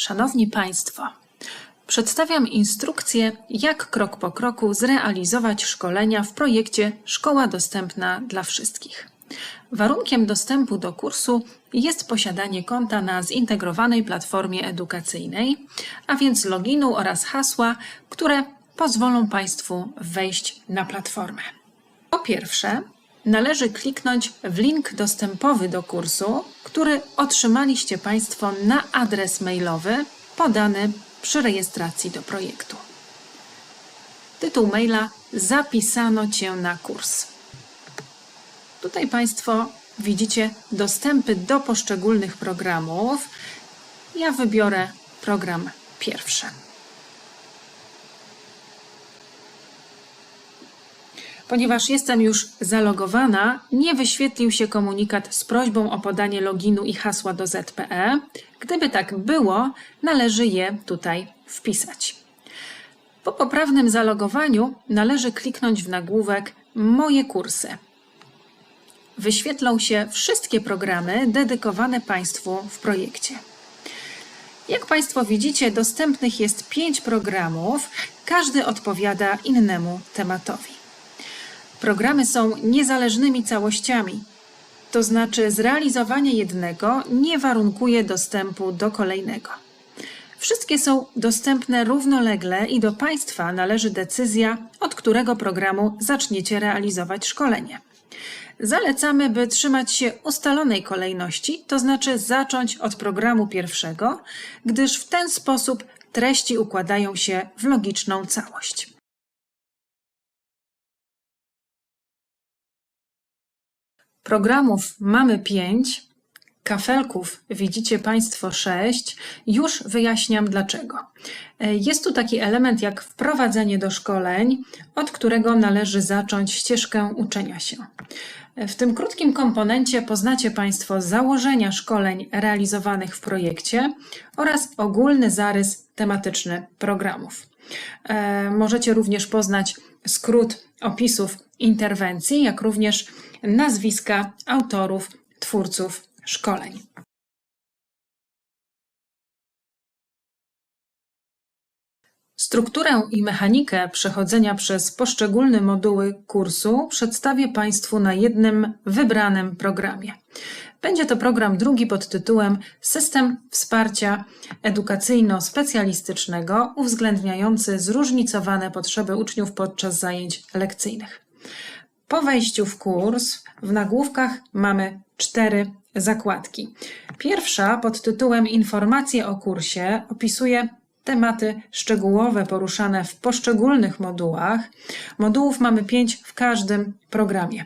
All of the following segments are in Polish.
Szanowni Państwo, przedstawiam instrukcję, jak krok po kroku zrealizować szkolenia w projekcie Szkoła Dostępna dla Wszystkich. Warunkiem dostępu do kursu jest posiadanie konta na zintegrowanej platformie edukacyjnej, a więc loginu oraz hasła, które pozwolą Państwu wejść na platformę. Po pierwsze, należy kliknąć w link dostępowy do kursu, który otrzymaliście Państwo na adres mailowy podany przy rejestracji do projektu. Tytuł maila Zapisano Cię na kurs. Tutaj Państwo widzicie dostępy do poszczególnych programów. Ja wybiorę program pierwszy. Ponieważ jestem już zalogowana, nie wyświetlił się komunikat z prośbą o podanie loginu i hasła do ZPE. Gdyby tak było, należy je tutaj wpisać. Po poprawnym zalogowaniu należy kliknąć w nagłówek Moje kursy. Wyświetlą się wszystkie programy dedykowane Państwu w projekcie. Jak Państwo widzicie, dostępnych jest pięć programów, każdy odpowiada innemu tematowi. Programy są niezależnymi całościami, to znaczy zrealizowanie jednego nie warunkuje dostępu do kolejnego. Wszystkie są dostępne równolegle i do Państwa należy decyzja, od którego programu zaczniecie realizować szkolenie. Zalecamy, by trzymać się ustalonej kolejności, to znaczy zacząć od programu pierwszego, gdyż w ten sposób treści układają się w logiczną całość. Programów mamy 5, kafelków widzicie Państwo 6. Już wyjaśniam dlaczego. E, Jest tu taki element jak wprowadzenie do szkoleń, od którego należy zacząć ścieżkę uczenia się. E, W tym krótkim komponencie poznacie Państwo założenia szkoleń realizowanych w projekcie oraz ogólny zarys tematyczny programów. E, Możecie również poznać skrót opisów interwencji, jak również nazwiska autorów, twórców szkoleń. Strukturę i mechanikę przechodzenia przez poszczególne moduły kursu przedstawię Państwu na jednym wybranym programie. Będzie to program drugi pod tytułem System Wsparcia Edukacyjno-Specjalistycznego uwzględniający zróżnicowane potrzeby uczniów podczas zajęć lekcyjnych. Po wejściu w kurs w nagłówkach mamy cztery zakładki. Pierwsza pod tytułem Informacje o kursie opisuje tematy szczegółowe poruszane w poszczególnych modułach. Modułów mamy pięć w każdym programie.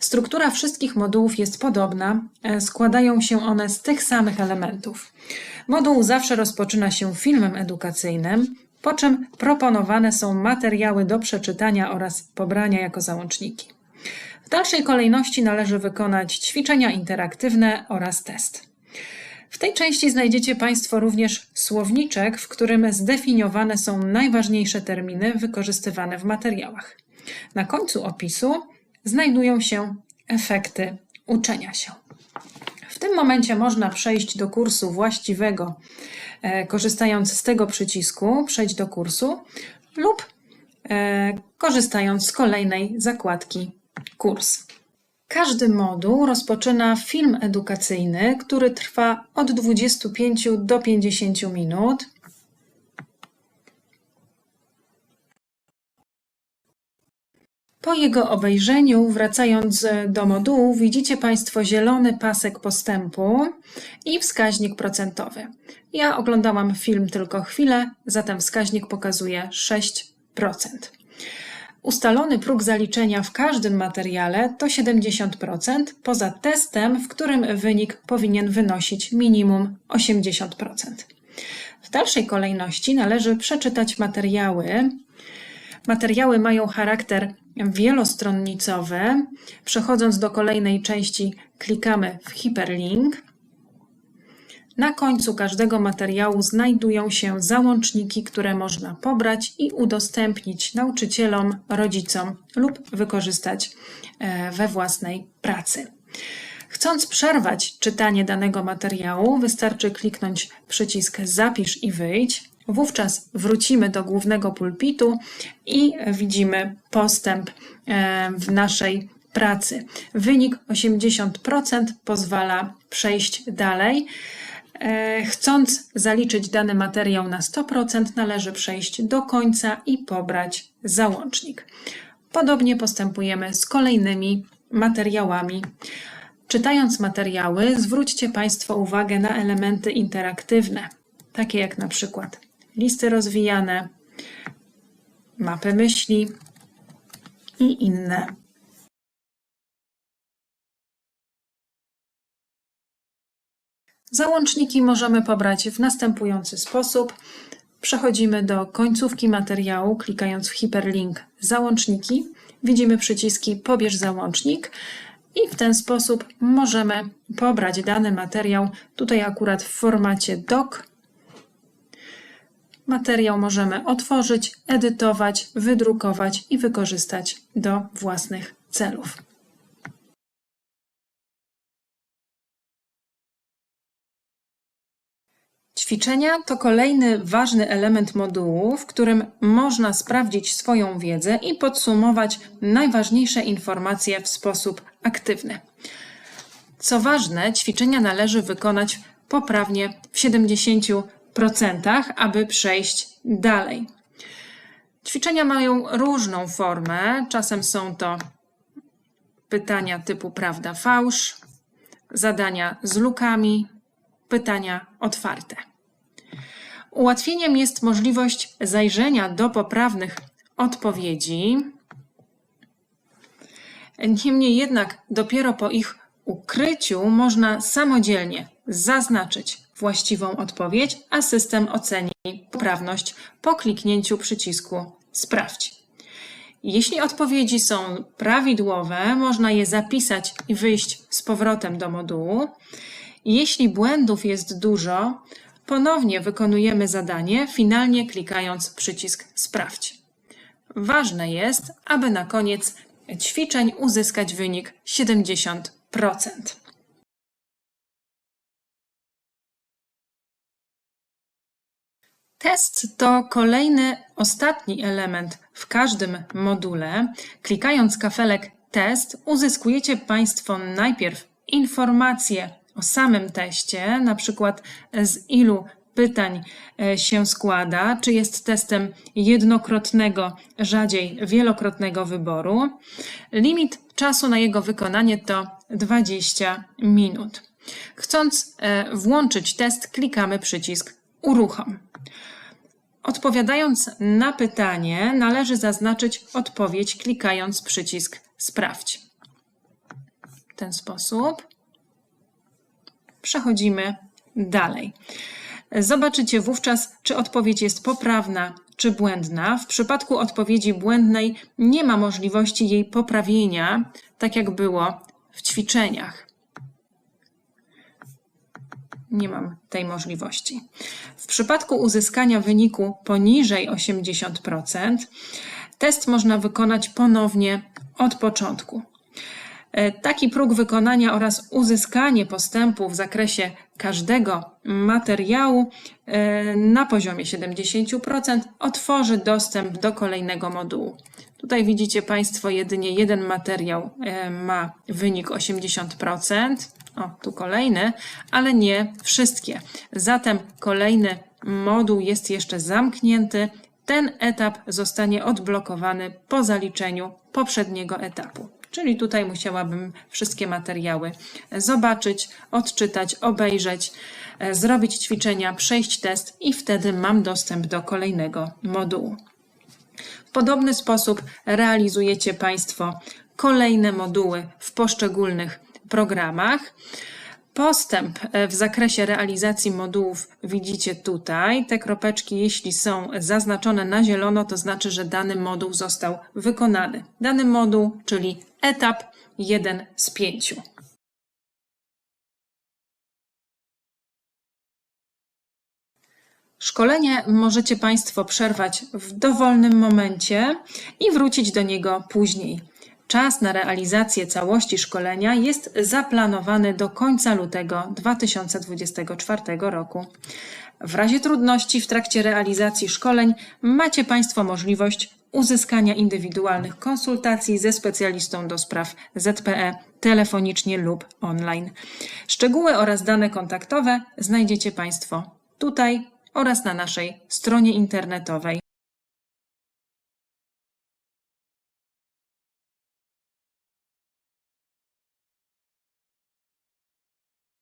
Struktura wszystkich modułów jest podobna, e, składają się one z tych samych elementów. Moduł zawsze rozpoczyna się filmem edukacyjnym, po czym proponowane są materiały do przeczytania oraz pobrania jako załączniki. W dalszej kolejności należy wykonać ćwiczenia interaktywne oraz test. W tej części znajdziecie Państwo również słowniczek, w którym zdefiniowane są najważniejsze terminy wykorzystywane w materiałach. Na końcu opisu znajdują się efekty uczenia się. W tym momencie można przejść do kursu właściwego, e, korzystając z tego przycisku, przejść do kursu lub e, korzystając z kolejnej zakładki kurs. Każdy moduł rozpoczyna film edukacyjny, który trwa od 25 do 50 minut. Po jego obejrzeniu, wracając do modułu, widzicie Państwo zielony pasek postępu i wskaźnik procentowy. Ja oglądałam film tylko chwilę, zatem wskaźnik pokazuje 6%. Ustalony próg zaliczenia w każdym materiale to 70%, poza testem, w którym wynik powinien wynosić minimum 80%. W dalszej kolejności należy przeczytać materiały. Materiały mają charakter wielostronnicowy. Przechodząc do kolejnej części, klikamy w hiperlink. Na końcu każdego materiału znajdują się załączniki, które można pobrać i udostępnić nauczycielom, rodzicom lub wykorzystać e, we własnej pracy. Chcąc przerwać czytanie danego materiału, wystarczy kliknąć przycisk Zapisz i wyjdź. Wówczas wrócimy do głównego pulpitu i widzimy postęp e, w naszej pracy. Wynik 80% pozwala przejść dalej. E, chcąc zaliczyć dany materiał na 100%, należy przejść do końca i pobrać załącznik. Podobnie postępujemy z kolejnymi materiałami. Czytając materiały, zwróćcie Państwo uwagę na elementy interaktywne, takie jak na przykład listy rozwijane, mapy myśli i inne. Załączniki możemy pobrać w następujący sposób. Przechodzimy do końcówki materiału, klikając w hiperlink Załączniki. Widzimy przyciski Pobierz załącznik i w ten sposób możemy pobrać dany materiał, tutaj akurat w formacie doc. Materiał możemy otworzyć, edytować, wydrukować i wykorzystać do własnych celów. Ćwiczenia to kolejny ważny element modułu, w którym można sprawdzić swoją wiedzę i podsumować najważniejsze informacje w sposób aktywny. Co ważne, ćwiczenia należy wykonać poprawnie w 70%, aby przejść dalej. Ćwiczenia mają różną formę. Czasem są to pytania typu prawda, fałsz, zadania z lukami, pytania otwarte. Ułatwieniem jest możliwość zajrzenia do poprawnych odpowiedzi. Niemniej jednak dopiero po ich ukryciu można samodzielnie zaznaczyć właściwą odpowiedź, a system oceni poprawność po kliknięciu przycisku Sprawdź. Jeśli odpowiedzi są prawidłowe, można je zapisać i wyjść z powrotem do modułu. Jeśli błędów jest dużo, ponownie wykonujemy zadanie, finalnie klikając przycisk Sprawdź. Ważne jest, aby na koniec ćwiczeń uzyskać wynik 70%. Test to kolejny, ostatni element w każdym module. Klikając kafelek Test, uzyskujecie Państwo najpierw informacje o samym teście, na przykład z ilu pytań e, się składa, czy jest testem jednokrotnego, rzadziej wielokrotnego wyboru. Limit czasu na jego wykonanie to 20 minut. Chcąc e, włączyć test, klikamy przycisk Uruchom. Odpowiadając na pytanie, należy zaznaczyć odpowiedź, klikając przycisk Sprawdź. W ten sposób przechodzimy dalej. Zobaczycie wówczas, czy odpowiedź jest poprawna czy błędna. W przypadku odpowiedzi błędnej nie ma możliwości jej poprawienia, tak jak było w ćwiczeniach. Nie mam tej możliwości. W przypadku uzyskania wyniku poniżej 80%, test można wykonać ponownie od początku. E, taki próg wykonania oraz uzyskanie postępu w zakresie każdego materiału e, na poziomie 70% otworzy dostęp do kolejnego modułu. Tutaj widzicie Państwo jedynie jeden materiał e, ma wynik 80%. O, tu kolejny, ale nie wszystkie. Zatem kolejny moduł jest jeszcze zamknięty. Ten etap zostanie odblokowany po zaliczeniu poprzedniego etapu. Czyli tutaj musiałabym wszystkie materiały zobaczyć, odczytać, obejrzeć, e, zrobić ćwiczenia, przejść test i wtedy mam dostęp do kolejnego modułu. W podobny sposób realizujecie Państwo kolejne moduły w poszczególnych programach. Postęp e, w zakresie realizacji modułów widzicie tutaj. Te kropeczki, jeśli są zaznaczone na zielono, to znaczy, że dany moduł został wykonany. Dany moduł, czyli etap 1 z 5. Szkolenie możecie Państwo przerwać w dowolnym momencie i wrócić do niego później. Czas na realizację całości szkolenia jest zaplanowany do końca lutego 2024 roku. W razie trudności w trakcie realizacji szkoleń macie Państwo możliwość uzyskania indywidualnych konsultacji ze specjalistą do spraw ZPE telefonicznie lub online. Szczegóły oraz dane kontaktowe znajdziecie Państwo tutaj oraz na naszej stronie internetowej.